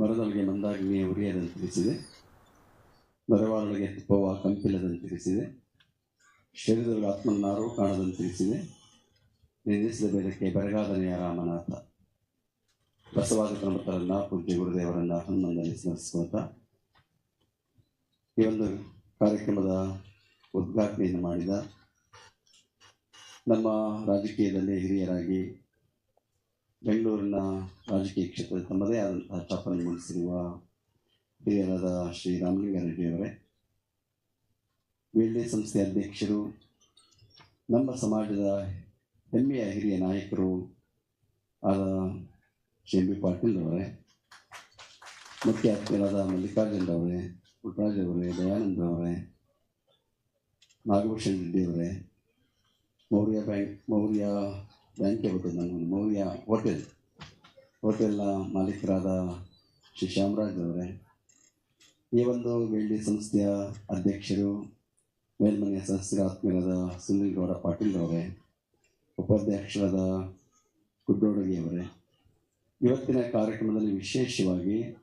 ಮರದೊಳಗೆ ಮಂದಾಗಿನಿಯ ಉರಿಯದಂತೆ ತಿಳಿಸಿದೆ. ನರವಾರೊಳಗೆ ತುಪ್ಪವ ಕಂಪಿಲ್ಲದಂತೆ ತಿಳಿಸಿದೆ. ಶರೀರದೊಳಗೆ ಆತ್ಮನಾರು ಕಾಣದಂತೆ ತಿಳಿಸಿದೆ. ನಿಂದಿಸಿದ ಬೇಡಕ್ಕೆ ಬೆರಗಾದನೆಯ ರಾಮನಾಥ ಬಸವಾದ ಕ್ರಮತರನ್ನ ಪೂಜ್ಯ ಗುರುದೇವರನ್ನ ಹನುಮಂದಲ್ಲಿ ಸ್ಮರಿಸುವಂತ ಈ ಒಂದು ಕಾರ್ಯಕ್ರಮದ ಉದ್ಘಾಟನೆಯನ್ನು ಮಾಡಿದ ನಮ್ಮ ರಾಜಕೀಯದಲ್ಲಿ ಹಿರಿಯರಾಗಿ ಬೆಂಗಳೂರಿನ ರಾಜಕೀಯ ಕ್ಷೇತ್ರದ ತಮ್ಮದೇ ಆದಂತಹ ಚಾಪನೆ ಮೂಡಿಸಿರುವ ಹಿರಿಯರಾದ ಶ್ರೀ ರಾಮಲಿಂಗಾರೆಡ್ಡಿಯವರೇ ವೇಳ್ಳಿ ಸಂಸ್ಥೆಯ ಅಧ್ಯಕ್ಷರು, ನಮ್ಮ ಸಮಾಜದ ಹೆಮ್ಮೆಯ ಹಿರಿಯ ನಾಯಕರು ಆದ ಶ್ರೀ ಎಂ ಬಿ ಪಾಟೀಲ್ ಅವರೇ ಮುಖ್ಯ ಆತ್ಮೀಯರಾದ ಮಲ್ಲಿಕಾರ್ಜುನ್ ಅವರೇ ಪುಟ್ಟರಾಜ್ ಅವರೇ, ದಯಾನಂದ ಅವರೇ, ನಾಗಭೂಷಣ್ ರೆಡ್ಡಿ ಅವರೇ, ಮೌರ್ಯ ಬ್ಯಾಂಕ್, ಮೌರ್ಯ ಬ್ಯಾಂಕ್ ಬರ್ತದೆ ನಮ್ಮ ಮೂವಿಯ ಹೋಟೆಲ್. ಹೋಟೆಲ್ನ ಮಾಲೀಕರಾದ ಶ್ರೀ ಶ್ಯಾಮರಾಜ್ ಅವರೇ. ಈ ಒಂದು ಬೆಳ್ಳಿ ಸಂಸ್ಥೆಯ ಅಧ್ಯಕ್ಷರು, ಮೇಲ್ಮನೆಯ ಸದಸ್ಯರ ಆತ್ಮೀಯರಾದ ಸುನೀಲ್ ಗೌಡ ಪಾಟೀಲ್ ಅವರೇ, ಉಪಾಧ್ಯಕ್ಷರಾದ ಅವರೇ. ಇವತ್ತಿನ ಕಾರ್ಯಕ್ರಮದಲ್ಲಿ ವಿಶೇಷವಾಗಿ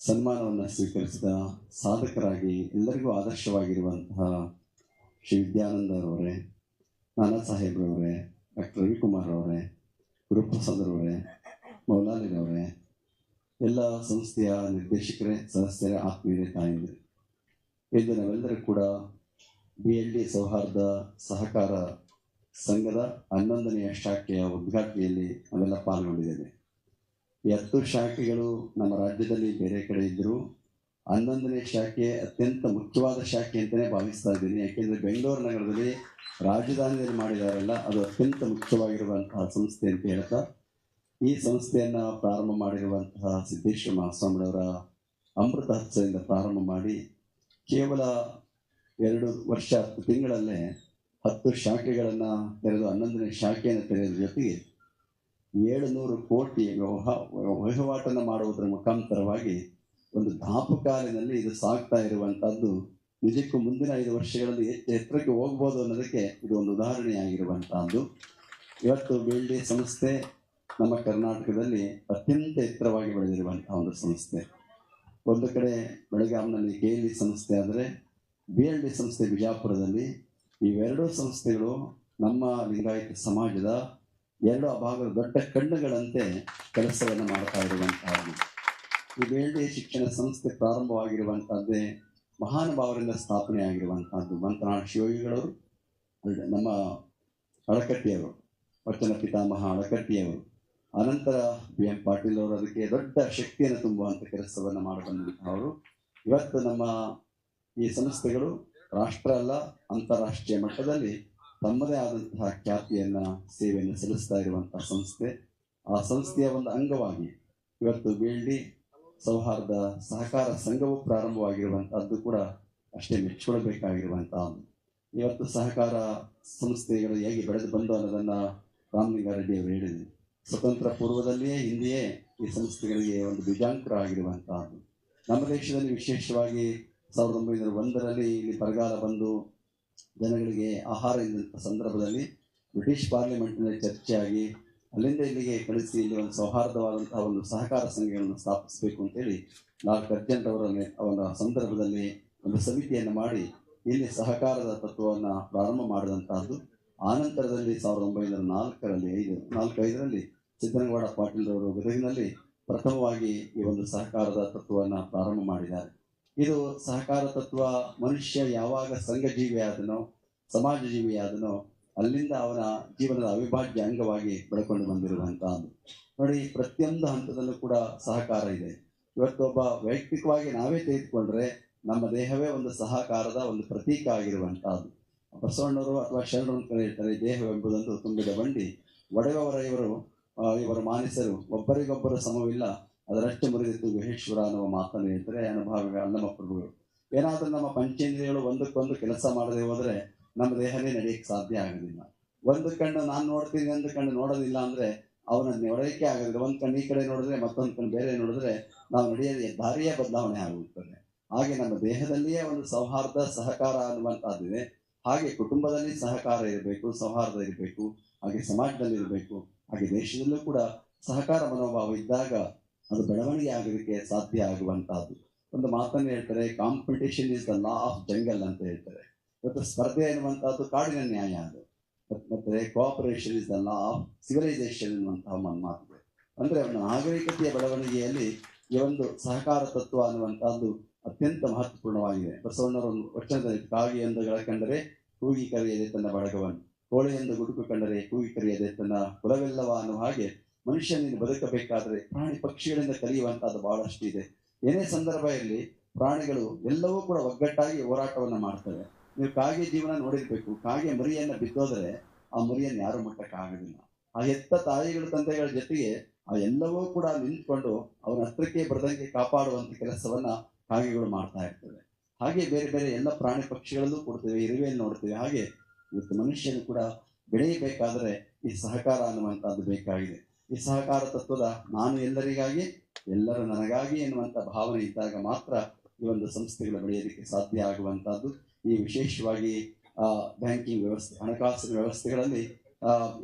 ಸನ್ಮಾನವನ್ನು ಸ್ವೀಕರಿಸಿದ ಸಾಧಕರಾಗಿ ಎಲ್ಲರಿಗೂ ಆದರ್ಶವಾಗಿರುವಂತಹ ಶ್ರೀ ವಿದ್ಯಾನಂದರವರೇ ನಾನಾ ಸಾಹೇಬ್ರವರೇ ಡಾಕ್ಟರ್ ರವಿಕುಮಾರ್ ಅವರೇ ಗುರುಪ್ರಸಾದರವರೇ ಮೌಲಾಲಿರವರೇ ಎಲ್ಲ ಸಂಸ್ಥೆಯ ನಿರ್ದೇಶಕರೇ, ಸದಸ್ಯರೇ, ಆತ್ಮೀಯರೇ, ತಾಯಿಂದಿರಿ. ಇಂದು ನಾವೆಲ್ಲರೂ ಕೂಡ ಬಿ ಎಲ್ ಡಿ ಸೌಹಾರ್ದ ಸಹಕಾರ ಸಂಘದ ಹನ್ನೊಂದನೆಯ ಶಾಖೆಯ ಉದ್ಘಾಟನೆಯಲ್ಲಿ ನಾವೆಲ್ಲ ಪಾಲ್ಗೊಂಡಿದ್ದೇವೆ. ಈ ಹತ್ತು ಶಾಖೆಗಳು ನಮ್ಮ ರಾಜ್ಯದಲ್ಲಿ ಬೇರೆ ಕಡೆ ಇದ್ದರೂ ಹನ್ನೊಂದನೇ ಶಾಖೆ ಅತ್ಯಂತ ಮುಖ್ಯವಾದ ಶಾಖೆ ಅಂತಲೇ ಭಾವಿಸ್ತಾ ಇದ್ದೀನಿ. ಯಾಕೆಂದರೆ ಬೆಂಗಳೂರು ನಗರದಲ್ಲಿ ರಾಜಧಾನಿಯಲ್ಲಿ ಮಾಡಿದಾರಲ್ಲ, ಅದು ಅತ್ಯಂತ ಮುಖ್ಯವಾಗಿರುವಂತಹ ಸಂಸ್ಥೆ ಅಂತ ಹೇಳ್ತಾ, ಈ ಸಂಸ್ಥೆಯನ್ನು ಪ್ರಾರಂಭ ಮಾಡಿರುವಂತಹ ಸಿದ್ದೇಶ್ವರ ಮಹಾಸ್ವಾಮಿಯವರ ಅಮೃತ ಹಸ್ತದಿಂದ ಪ್ರಾರಂಭ ಮಾಡಿ, ಕೇವಲ ಎರಡು ವರ್ಷ, ಹತ್ತು ತಿಂಗಳಲ್ಲೇ ಹತ್ತು ಶಾಖೆಗಳನ್ನು ತೆರೆದು ಹನ್ನೊಂದನೇ ಶಾಖೆಯನ್ನು ತೆರೆದ ಜೊತೆಗೆ ಏಳು ನೂರು ಕೋಟಿ ವ್ಯವಹ ವಹಿವಾಟನ್ನು ಮಾಡುವುದರ ಮುಖಾಂತರವಾಗಿ ಒಂದು ದಾಪುಕಾಲಿನಲ್ಲಿ ಇದು ಸಾಗ್ತಾ ಇರುವಂತಹದ್ದು ನಿಜಕ್ಕೂ ಮುಂದಿನ ಐದು ವರ್ಷಗಳಲ್ಲಿ ಹೆಚ್ಚು ಎತ್ತರಕ್ಕೆ ಹೋಗ್ಬೋದು ಅನ್ನೋದಕ್ಕೆ ಇದು ಒಂದು ಉದಾಹರಣೆಯಾಗಿರುವಂತಹದ್ದು ಇವತ್ತು ಬೇಲ್ಡಿ ಸಂಸ್ಥೆ ನಮ್ಮ ಕರ್ನಾಟಕದಲ್ಲಿ ಅತ್ಯಂತ ಎತ್ತರವಾಗಿ ಬೆಳೆದಿರುವಂತಹ ಒಂದು ಸಂಸ್ಥೆ. ಒಂದು ಕಡೆ ಬೆಳಗಾಂನಲ್ಲಿ ಕೆ ಎಲ್ ಡಿ ಸಂಸ್ಥೆ ಆದರೆ, ಬಿ ಎಲ್ ಡಿ ಸಂಸ್ಥೆ ಬಿಜಾಪುರದಲ್ಲಿ ಇವೆರಡೂ ಸಂಸ್ಥೆಗಳು ನಮ್ಮ ಲಿಂಗಾಯತ ಸಮಾಜದ ಎರಡು ಭಾಗದ ದೊಡ್ಡ ಕಣ್ಣುಗಳಂತೆ ಕೆಲಸವನ್ನು ಮಾಡ್ತಾ ಇರುವಂತಹದ್ದು ಈ ಬಿ ಶಿಕ್ಷಣ ಸಂಸ್ಥೆ ಪ್ರಾರಂಭವಾಗಿರುವಂತಹದ್ದೇ ಮಹಾನುಭಾವರಿಂದ ಸ್ಥಾಪನೆ ಆಗಿರುವಂಥದ್ದು ಮಂತ್ರಾಳ್ ಶಿವಯೋಗಿಗಳವರು ನಮ್ಮ ಅಳಕಟ್ಟಿಯವರು, ವಚನ ಪಿತಾಮಹ ಅಳಕಟ್ಟಿಯವರು, ಅನಂತರ ಬಿ ಎಂ ಪಾಟೀಲ್ ಅವರು ಅದಕ್ಕೆ ದೊಡ್ಡ ಶಕ್ತಿಯನ್ನು ತುಂಬುವಂಥ ಕೆಲಸವನ್ನು ಮಾಡಬಂದಂತಹವರು ಇವತ್ತು ನಮ್ಮ ಈ ಸಂಸ್ಥೆಗಳು ರಾಷ್ಟ್ರ ಅಲ್ಲ, ಅಂತಾರಾಷ್ಟ್ರೀಯ ಮಟ್ಟದಲ್ಲಿ ತಮ್ಮದೇ ಆದಂತಹ ಖ್ಯಾತಿಯನ್ನ, ಸೇವೆಯನ್ನು ಸಲ್ಲಿಸ್ತಾ ಇರುವಂತಹ ಸಂಸ್ಥೆ. ಆ ಸಂಸ್ಥೆಯ ಒಂದು ಅಂಗವಾಗಿ ಇವತ್ತು ಬೇಲ್ಡಿ ಸೌಹಾರ್ದ ಸಹಕಾರ ಸಂಘವು ಪ್ರಾರಂಭವಾಗಿರುವಂತಹದ್ದು ಕೂಡ ಅಷ್ಟೇ ಮೆಚ್ಚಿಕೊಳ್ಳಬೇಕಾಗಿರುವಂತಹ ಇವತ್ತು ಸಹಕಾರ ಸಂಸ್ಥೆಗಳು ಹೇಗೆ ಬೆಳೆದು ಬಂದು ಅನ್ನೋದನ್ನ ರಾಮಲಿಂಗಾರೆಡ್ಡಿ ಅವರು ಹೇಳಿದರು. ಸ್ವತಂತ್ರ ಪೂರ್ವದಲ್ಲಿಯೇ ಹಿಂದೆಯೇ ಈ ಸಂಸ್ಥೆಗಳಿಗೆ ಒಂದು ಬೀಜಾಂಕರ ಆಗಿರುವಂತಹದ್ದು ನಮ್ಮ ದೇಶದಲ್ಲಿ ವಿಶೇಷವಾಗಿ ಸಾವಿರದ ಒಂಬೈನೂರ ಒಂದರಲ್ಲಿ ಇಲ್ಲಿ ಬರಗಾಲ ಬಂದು ಜನಗಳಿಗೆ ಆಹಾರ ಇದ್ದಂಥ ಸಂದರ್ಭದಲ್ಲಿ ಬ್ರಿಟಿಷ್ ಪಾರ್ಲಿಮೆಂಟ್ನಲ್ಲಿ ಚರ್ಚೆಯಾಗಿ ಅಲ್ಲಿಂದ ಇಲ್ಲಿಗೆ ಕಳಿಸಿ, ಇಲ್ಲಿ ಒಂದು ಸೌಹಾರ್ದವಾದಂತಹ ಒಂದು ಸಹಕಾರ ಸಂಘಗಳನ್ನು ಸ್ಥಾಪಿಸಬೇಕು ಅಂತೇಳಿ ನಾಲ್ಕು ಅತ್ಯಂತ ಅವರ ಅವರ ಸಂದರ್ಭದಲ್ಲಿ ಒಂದು ಸಮಿತಿಯನ್ನು ಮಾಡಿ ಇಲ್ಲಿ ಸಹಕಾರದ ತತ್ವವನ್ನು ಪ್ರಾರಂಭ ಮಾಡಿದಂತಹದ್ದು, ಆನಂತರದಲ್ಲಿ ಸಾವಿರದ ಒಂಬೈನೂರ ನಾಲ್ಕರಲ್ಲಿ, ಐದು ನಾಲ್ಕು ಐದರಲ್ಲಿ ಸಿದ್ದನಗೌಡ ಪಾಟೀಲ್ ಅವರು ಗದಗಿನಲ್ಲಿ ಪ್ರಥಮವಾಗಿ ಈ ಒಂದು ಸಹಕಾರದ ತತ್ವವನ್ನು ಪ್ರಾರಂಭ ಮಾಡಿದ್ದಾರೆ. ಇದು ಸಹಕಾರ ತತ್ವ ಮನುಷ್ಯ ಯಾವಾಗ ಸಂಘಜೀವಿಯಾದನೋ ಸಮಾಜ ಜೀವಿಯಾದನೋ ಅಲ್ಲಿಂದ ಅವನ ಜೀವನದ ಅವಿಭಾಜ್ಯ ಅಂಗವಾಗಿ ಬೆಳ್ಕೊಂಡು ಬಂದಿರುವಂತಹದ್ದು ನೋಡಿ, ಪ್ರತಿಯೊಂದು ಹಂತದಲ್ಲೂ ಕೂಡ ಸಹಕಾರ ಇದೆ. ಇವತ್ತು ಒಬ್ಬ ವೈಯಕ್ತಿಕವಾಗಿ ನಾವೇ ತೆಗೆದುಕೊಂಡ್ರೆ ನಮ್ಮ ದೇಹವೇ ಒಂದು ಸಹಕಾರದ ಒಂದು ಪ್ರತೀಕ ಆಗಿರುವಂತಹದ್ದು. ಬಸವಣ್ಣವರು ಅಥವಾ ಶರಣರು ಹೇಳ್ತಾರೆ ದೇಹವೆಂಬುದೊಂದು ತುಂಬಿದ ಬಂಡಿ. ಒಡೆಯವರ ಇವರು ಇವರು ಮಾನಿಸರು ಒಬ್ಬರಿಗೊಬ್ಬರು ಸಮವಿಲ್ಲ. ಅದರಷ್ಟು ಮುರಿದಿತ್ತು ಗುಹೇಶ್ವರ ಅನ್ನುವ ಮಾತನ್ನು ಹೇಳ್ತಾರೆ ಅನುಭವ ಅಲ್ಲಮ್ಮ ಪ್ರಭುಗಳು. ಏನಾದರೂ ನಮ್ಮ ಪಂಚೇಂದ್ರಿಯಗಳು ಒಂದಕ್ಕೊಂದು ಕೆಲಸ ಮಾಡದೆ ಹೋದರೆ ನಮ್ಮ ದೇಹನೇ ನಡೆಯಕ್ಕೆ ಸಾಧ್ಯ ಆಗೋದಿಲ್ಲ ಒಂದು ಕಣ್ಣು ನಾನು ನೋಡ್ತೀನಿ, ಒಂದು ಕಣ್ಣು ನೋಡೋದಿಲ್ಲ ಅಂದ್ರೆ ಅವನ ನೋಡೋಕೆ ಆಗೋದಿಲ್ಲ. ಒಂದು ಕಣ್ಣು ಈ ಕಡೆ ನೋಡಿದ್ರೆ, ಮತ್ತೊಂದು ಕಣ್ಣು ಬೇರೆ ನೋಡಿದ್ರೆ ನಾವು ನಡೆಯೋದೇ ಭಾರಿಯ ಬದಲಾವಣೆ ಆಗುತ್ತದೆ. ಹಾಗೆ ನಮ್ಮ ದೇಹದಲ್ಲಿಯೇ ಒಂದು ಸೌಹಾರ್ದ ಸಹಕಾರ ಅನ್ನುವಂಥದ್ದಿದೆ. ಹಾಗೆ ಕುಟುಂಬದಲ್ಲಿ ಸಹಕಾರ ಇರಬೇಕು, ಸೌಹಾರ್ದ ಇರಬೇಕು, ಹಾಗೆ ಸಮಾಜದಲ್ಲಿ ಇರಬೇಕು, ಹಾಗೆ ದೇಶದಲ್ಲೂ ಕೂಡ ಸಹಕಾರ ಮನೋಭಾವ ಇದ್ದಾಗ ಅದು ಬೆಳವಣಿಗೆ ಆಗೋದಕ್ಕೆ ಸಾಧ್ಯ ಆಗುವಂತಹದ್ದು ಒಂದು ಮಾತನ್ನು ಹೇಳ್ತಾರೆ competition is the law of jungle ಅಂತ ಹೇಳ್ತಾರೆ. ಇವತ್ತು ಸ್ಪರ್ಧೆ ಎನ್ನುವಂತಹದ್ದು ಕಾಡಿನ ನ್ಯಾಯ ಅದು. ಮತ್ತೆ cooperation is the law of civilization ಎನ್ನುವಂತಹ ಒಂದು ಮಾತಿದೆ ಅಂದ್ರೆ ನಾಗರಿಕತೆಯ ಬೆಳವಣಿಗೆಯಲ್ಲಿ ಈ ಒಂದು ಸಹಕಾರ ತತ್ವ ಅನ್ನುವಂತಹದ್ದು ಅತ್ಯಂತ ಮಹತ್ವಪೂರ್ಣವಾಗಿದೆ. ಬಸವಣ್ಣರ ಒಂದು ವಚನದಲ್ಲಿ ಕಾಗಿ ಎಂದು ಕಂಡರೆ ಕೂಗಿ ಕರೆಯದೆ ತನ್ನ ಬಳಗವನ್ನು. ಕೋಳೆಯೆಂದು ಗುಡುಕು ಕಂಡರೆ ಕೂಗಿ ಕರೆಯದೆ ತನ್ನ ಕುಲವೆಲ್ಲವ ಅನ್ನುವ ಹಾಗೆ ಮನುಷ್ಯನಿಗೆ ಬದುಕಬೇಕಾದರೆ ಪ್ರಾಣಿ ಪಕ್ಷಿಗಳಿಂದ ಕಲಿಯುವಂತಹದ್ದು ಬಹಳಷ್ಟು ಇದೆ ಏನೇ ಸಂದರ್ಭ ಇರಲಿ ಪ್ರಾಣಿಗಳು ಎಲ್ಲವೂ ಕೂಡ ಒಗ್ಗಟ್ಟಾಗಿ ಹೋರಾಟವನ್ನು ಮಾಡ್ತವೆ. ನೀವು ಕಾಗೆ ಜೀವನ ನೋಡಿರ್ಬೇಕು. ಕಾಗೆ ಮರಿಯನ್ನ ಬಿದ್ದೋದ್ರೆ ಆ ಮರಿಯನ್ನು ಯಾರು ಮುಟ್ಟಕ್ಕಾಗೋದಿಲ್ಲ. ಆ ಹೆತ್ತ ತಾಯಿಗಳ ತಂದೆಗಳ ಜೊತೆಗೆ ಆ ಎಲ್ಲವೂ ಕೂಡ ನಿಂತ್ಕೊಂಡು ಅವನ ಹತ್ರಕ್ಕೆ ಬರದಂಗೆ ಕಾಪಾಡುವಂತ ಕೆಲಸವನ್ನ ಕಾಗೆಗಳು ಮಾಡ್ತಾ ಇರ್ತವೆ. ಹಾಗೆ ಬೇರೆ ಬೇರೆ ಎಲ್ಲ ಪ್ರಾಣಿ ಪಕ್ಷಿಗಳಲ್ಲೂ ಕೊಡ್ತೇವೆ ಇರುವೆಯಲ್ಲಿ ನೋಡ್ತೇವೆ. ಹಾಗೆ ಇವತ್ತು ಮನುಷ್ಯನು ಕೂಡ ಬೆಳೆಯಬೇಕಾದ್ರೆ ಈ ಸಹಕಾರ ಅನ್ನುವಂಥದ್ದು ಬೇಕಾಗಿದೆ. ಈ ಸಹಕಾರ ತತ್ವದ ನಾನು ಎಲ್ಲರಿಗಾಗಿ, ಎಲ್ಲರೂ ನನಗಾಗಿ ಎನ್ನುವಂಥ ಭಾವನೆ ಇದ್ದಾಗ ಮಾತ್ರ ಈ ಒಂದು ಸಂಸ್ಥೆಗಳು ಬೆಳೆಯೋದಕ್ಕೆ ಸಾಧ್ಯ ಆಗುವಂತಹದ್ದು ಈ ವಿಶೇಷವಾಗಿ ಬ್ಯಾಂಕಿಂಗ್ ವ್ಯವಸ್ಥೆ ಹಣಕಾಸಿನ ವ್ಯವಸ್ಥೆಗಳಲ್ಲಿ